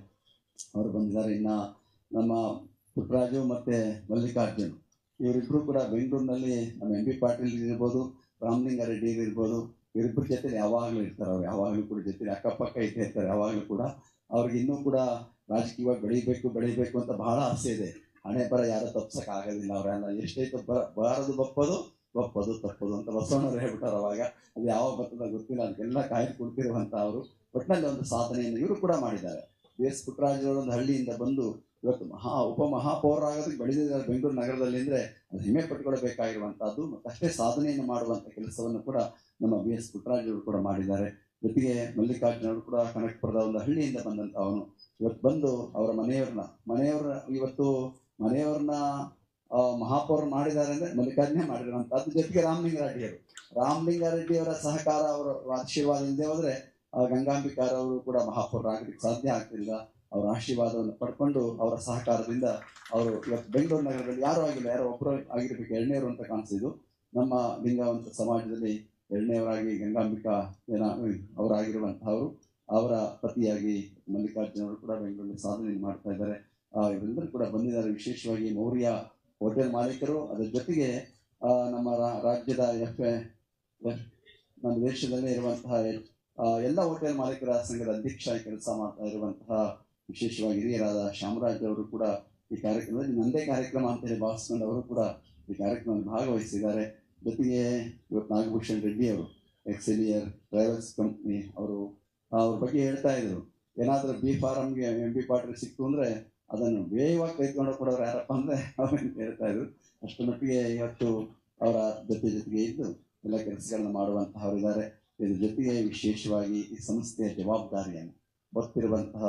ಅವರು ಬಂದಿದ್ದಾರೆ. ಇನ್ನ ನಮ್ಮ ಪುಟ್ಟರಾಜು ಮತ್ತೆ ಮಲ್ಲಿಕಾರ್ಜುನ್, ಇವರಿಬ್ರು ಕೂಡ ಬೆಂಗಳೂರಿನಲ್ಲಿ ನಮ್ಮ ಎಂ ಬಿ ಪಾಟೀಲ್ ಇರ್ಬೋದು. ರಾಮಲಿಂಗಾರೆಡ್ಡಿ ಇರ್ಬೋದು ಇವರಿಬ್ಬರ ಜೊತೆ ಯಾವಾಗಲೂ ಇರ್ತಾರೆ ಅವ್ರು, ಯಾವಾಗಲೂ ಕೂಡ ಜೊತೆ ಅಕ್ಕಪಕ್ಕ ಇದ್ದೇ ಇರ್ತಾರೆ, ಯಾವಾಗಲೂ ಕೂಡ. ಅವ್ರಿಗೆ ಇನ್ನೂ ಕೂಡ ರಾಜಕೀಯವಾಗಿ ಬೆಳಿಬೇಕು ಬೆಳಿಬೇಕು ಅಂತ ಬಹಳ ಆಸೆ ಇದೆ. ಹಣೆ ಬರ ಯಾರು ತಪ್ಸಕ್ ಆಗೋದಿಲ್ಲ ಅವರೆಲ್ಲ ಎಷ್ಟೈತೆ ಬಾರದು ಬಪ್ಪದು ಬಪ್ಪದು ತಪ್ಪದು ಅಂತ ಬಸವಣ್ಣವ್ರು ಹೇಳ್ಬಿಟ್ಟಾರೆ ಅವಾಗ. ಅದು ಯಾವ ಬರ್ತದ ಗೊತ್ತಿಲ್ಲ, ಅದಕ್ಕೆಲ್ಲ ಕಾಯ್ದು ಕೊಡ್ತಿರುವಂತ ಅವರು ಒಟ್ಟಿನಲ್ಲಿ ಒಂದು ಸಾಧನೆಯನ್ನು ಇವರು ಕೂಡ ಮಾಡಿದ್ದಾರೆ. ಎಸ್ ಪುಟ್ಟರಾಜ್ ಒಂದು ಹಳ್ಳಿಯಿಂದ ಬಂದು ಇವತ್ತು ಮಹಾ ಉಪ ಮಹಾಪೌರರಾಗೋದಕ್ಕೆ ಬೆಳೆದಿದ್ದಾರೆ ಬೆಂಗಳೂರು ನಗರದಲ್ಲಿ ಅಂದರೆ ಅದು ಹೆಮ್ಮೆ ಪಟ್ಕೊಳ್ಬೇಕಾಗಿರುವಂತಹದ್ದು ಮತ್ತು ಅಷ್ಟೇ ಸಾಧನೆಯನ್ನು ಮಾಡುವಂಥ ಕೆಲಸವನ್ನು ಕೂಡ ನಮ್ಮ ಬಿ ಎಸ್ ಪುಟ್ಟರಾಜರು ಕೂಡ ಮಾಡಿದ್ದಾರೆ. ಜೊತೆಗೆ ಮಲ್ಲಿಕಾರ್ಜುನ ಅವರು ಕೂಡ ಕನಕಪುರದ ಒಂದು ಹಳ್ಳಿಯಿಂದ ಬಂದಂಥ ಅವನು. ಇವತ್ತು ಬಂದು ಅವರ ಮನೆಯವ್ರನ್ನ, ಮನೆಯವ್ರ ಇವತ್ತು ಮನೆಯವ್ರನ್ನ ಮಹಾಪೌರ ಮಾಡಿದ್ದಾರೆ ಅಂದ್ರೆ ಮಲ್ಲಿಕಾರ್ಜುನ ಮಾಡಿರುವಂಥದ್ದು ಜೊತೆಗೆ ರಾಮಲಿಂಗಾರೆಡ್ಡಿಯವರು. ರಾಮಲಿಂಗಾರೆಡ್ಡಿಯವರ ಸಹಕಾರ ಅವರ ಆಶೀರ್ವಾದ ಹೋದರೆ ಹೋದ್ರೆ ಗಂಗಾಂಬಿಕಾರವರು ಕೂಡ ಮಹಾಪೌರರಾಗಲಿಕ್ಕೆ ಸಾಧ್ಯ ಆಗ್ತಿಲ್ಲ. ಅವರ ಆಶೀರ್ವಾದವನ್ನು ಪಡ್ಕೊಂಡು ಅವರ ಸಹಕಾರದಿಂದ ಅವರು ಇವತ್ತು ಬೆಂಗಳೂರು ನಗರದಲ್ಲಿ ಯಾರು ಆಗಿಲ್ಲ, ಯಾರೋ ಒಬ್ಬರು ಆಗಿರಬೇಕು ಎರಡನೇವರು ಅಂತ ಕಾಣಿಸಿದ್ದು. ನಮ್ಮ ಲಿಂಗಾವಂತ ಸಮಾಜದಲ್ಲಿ ಎರಡನೇವರಾಗಿ ಗಂಗಾಂಬಿಕಾ ಏನ ಅವರಾಗಿರುವಂತಹವರು. ಅವರ ಪತಿಯಾಗಿ ಮಲ್ಲಿಕಾರ್ಜುನ ಅವರು ಕೂಡ ಬೆಂಗಳೂರಿನಲ್ಲಿ ಸಾಧನೆ ಮಾಡ್ತಾ ಇದ್ದಾರೆ. ಇವರೆಲ್ಲರೂ ಕೂಡ ಬಂದಿದ್ದಾರೆ. ವಿಶೇಷವಾಗಿ ಮೌರ್ಯ ಹೋಟೆಲ್ ಮಾಲೀಕರು. ಅದರ ಜೊತೆಗೆ ನಮ್ಮ ರಾಜ್ಯದ ಎಫ್ ನಮ್ಮ ದೇಶದಲ್ಲೇ ಇರುವಂತಹ ಎಲ್ಲ ಹೋಟೆಲ್ ಮಾಲೀಕರ ಸಂಘದ ಅಧ್ಯಕ್ಷ ಕೆಲಸ ಮಾಡ್ತಾ ಇರುವಂತಹ ವಿಶೇಷವಾಗಿ ಹಿರಿಯರಾದ ಶಾಮರಾಜ್ ಕೂಡ ಈ ಕಾರ್ಯಕ್ರಮದಲ್ಲಿ ನಂದೇ ಕಾರ್ಯಕ್ರಮ ಅಂತೇಳಿ ಭಾವಿಸ್ಕೊಂಡು ಅವರು ಕೂಡ ಈ ಕಾರ್ಯಕ್ರಮದಲ್ಲಿ ಭಾಗವಹಿಸಿದ್ದಾರೆ. ಜೊತೆಗೆ ಇವತ್ತು ನಾಗಭೂಷಣ್ ರೆಡ್ಡಿ ಅವರು ಎಕ್ಸೆಲಿಯರ್ ಟ್ರಾವೆಲ್ಸ್ ಕಂಪ್ನಿ ಅವರು ಅವ್ರ ಬಗ್ಗೆ ಹೇಳ್ತಾ ಇದ್ರು. ಏನಾದರೂ ಬಿ ಫಾರಂಗೆ ಎಂ ಬಿ ಪಾಟೀಲ್ ಸಿಕ್ತು ಅಂದ್ರೆ ಅದನ್ನು ವೇಗವಾಗಿ ಕೈಕೊಂಡು ಕೊಡೋರು ಯಾರಪ್ಪ ಅಂದರೆ ಅವ್ರು ಹೇಳ್ತಾ ಇದ್ರು. ಅಷ್ಟು ಮಟ್ಟಿಗೆ ಇವತ್ತು ಅವರ ಜೊತೆ ಜೊತೆಗೆ ಇದ್ದು ಎಲ್ಲ ಕೆಲಸಗಳನ್ನ ಮಾಡುವಂತಹವರಿದ್ದಾರೆ. ಇದ್ರ ಜೊತೆಗೆ ವಿಶೇಷವಾಗಿ ಈ ಸಂಸ್ಥೆಯ ಜವಾಬ್ದಾರಿಯನ್ನು ಗೊತ್ತಿರುವಂತಹ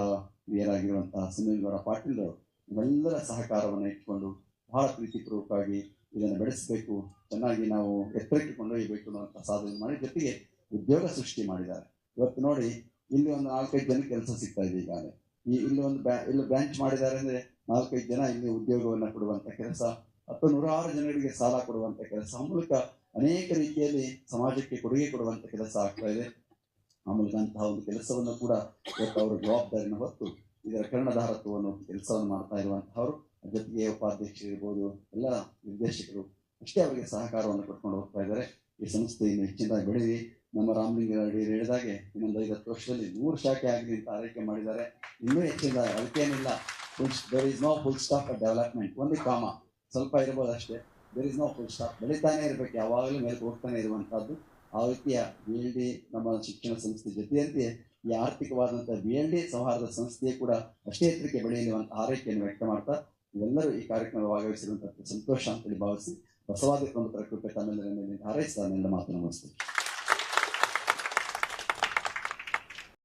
ಹಿರಿಯರಾಗಿರುವಂತಹ ಸುನೀಲ್ ಗೌಡ ಪಾಟೀಲ್ ಇವೆಲ್ಲರ ಸಹಕಾರವನ್ನು ಇಟ್ಟುಕೊಂಡು ಬಹಳ ಪ್ರೀತಿಪೂರ್ವಕವಾಗಿ ಇದನ್ನು ಬೆಳೆಸಬೇಕು, ಚೆನ್ನಾಗಿ ನಾವು ಎತ್ತರಕ್ಕೆ ಕೊಂಡೊಯ್ಯಬೇಕು ಅನ್ನುವಂಥ ಸಾಧನೆ ಮಾಡಿ ಜೊತೆಗೆ ಉದ್ಯೋಗ ಸೃಷ್ಟಿ ಮಾಡಿದ್ದಾರೆ. ಇವತ್ತು ನೋಡಿ, ಇಲ್ಲಿ ಒಂದು ನಾಲ್ಕೈದು ಜನ ಕೆಲಸ ಸಿಗ್ತಾ ಇದೆ ಈಗಾಗಲೇ. ಈ ಇಲ್ಲಿ ಒಂದು ಬ್ಯಾ, ಇಲ್ಲಿ ಬ್ರಾಂಚ್ ಮಾಡಿದ್ದಾರೆ ಅಂದ್ರೆ ನಾಲ್ಕೈದು ಜನ ಇಲ್ಲಿ ಉದ್ಯೋಗವನ್ನು ಕೊಡುವಂತ ಕೆಲಸ, ಅಥವಾ ನೂರಾರು ಜನರಿಗೆ ಸಾಲ ಕೊಡುವಂತ ಕೆಲಸ, ಮೂಲಕ ಅನೇಕ ರೀತಿಯಲ್ಲಿ ಸಮಾಜಕ್ಕೆ ಕೊಡುಗೆ ಕೊಡುವಂತ ಕೆಲಸ ಆಗ್ತಾ ಇದೆ. ಆ ಮೂಲಕ ಅಂತಹ ಒಂದು ಕೆಲಸವನ್ನು ಕೂಡ ಇವತ್ತು ಅವರು ಜವಾಬ್ದಾರಿನ ಹೊತ್ತು ಇದರ ಕರ್ಣಧಾರತ್ವವನ್ನು ಕೆಲಸವನ್ನು ಮಾಡ್ತಾ ಇರುವಂತಹವರು. ಜೊತೆಗೆ ಉಪಾಧ್ಯಕ್ಷರು ಇರ್ಬೋದು, ಎಲ್ಲ ನಿರ್ದೇಶಕರು ಅಷ್ಟೇ ಅವರಿಗೆ ಸಹಕಾರವನ್ನು ಕೊಟ್ಕೊಂಡು ಹೋಗ್ತಾ ಇದ್ದಾರೆ. ಈ ಸಂಸ್ಥೆ ಇನ್ನು ಹೆಚ್ಚಿನದಾಗಿ ಬೆಳೀಲಿ ನಮ್ಮ ರಾಮಲಿಂಗಾರೆಡ್ಡಿ ಹೇಳಿದಾಗೆ ಇನ್ನೊಂದು ಐವತ್ತು ವರ್ಷದಲ್ಲಿ ನೂರು ಶಾಖೆ ಆಗಲಿ ಅಂತ ಆರೈಕೆ ಮಾಡಿದ್ದಾರೆ. ಇನ್ನೂ ಹೆಚ್ಚಿನ ಅದಕ್ಕೇನಿಲ್ಲ there is no full stop development ಒಂದು ಕಾಮ, ಸ್ವಲ್ಪ ಇರ್ಬೋದು ಅಷ್ಟೇ. There is no full stop ಬೆಳೀತಾನೆ ಇರಬೇಕು. ಯಾವಾಗಲೂ ಮೇಲೆ ಹೋಗ್ತಾನೆ ಇರುವಂತಹದ್ದು. ಆ ರೀತಿಯ ಬಿ ಎಲ್ ಡಿ ನಮ್ಮ ಶಿಕ್ಷಣ ಸಂಸ್ಥೆ ಜೊತೆಯಂತೆ ಈ ಆರ್ಥಿಕವಾದಂತಹ ಬಿ ಎಲ್ ಡಿ ಸೌಹಾರ್ದ ಸಂಸ್ಥೆ ಕೂಡ ಅಷ್ಟೇ ಎತ್ತರಕ್ಕೆ ಬೆಳೆಯಲಿರುವಂಥ ಆರೈಕೆಯನ್ನು ವ್ಯಕ್ತ ಮಾಡ್ತಾ ಎಲ್ಲರೂ ಈ ಕಾರ್ಯಕ್ರಮ ಭಾಗವಹಿಸಿರುವಂತಹ ಸಂತೋಷ ಅಂತೇಳಿ ಭಾವಿಸಿ, ಬಸವಾದಿ ಪ್ರಮುಖರ ಕೃಪೆ ತಮ್ಮೆಲ್ಲರ ಮೇಲೆ ಮುಗಿಸ್ತೀನಿ.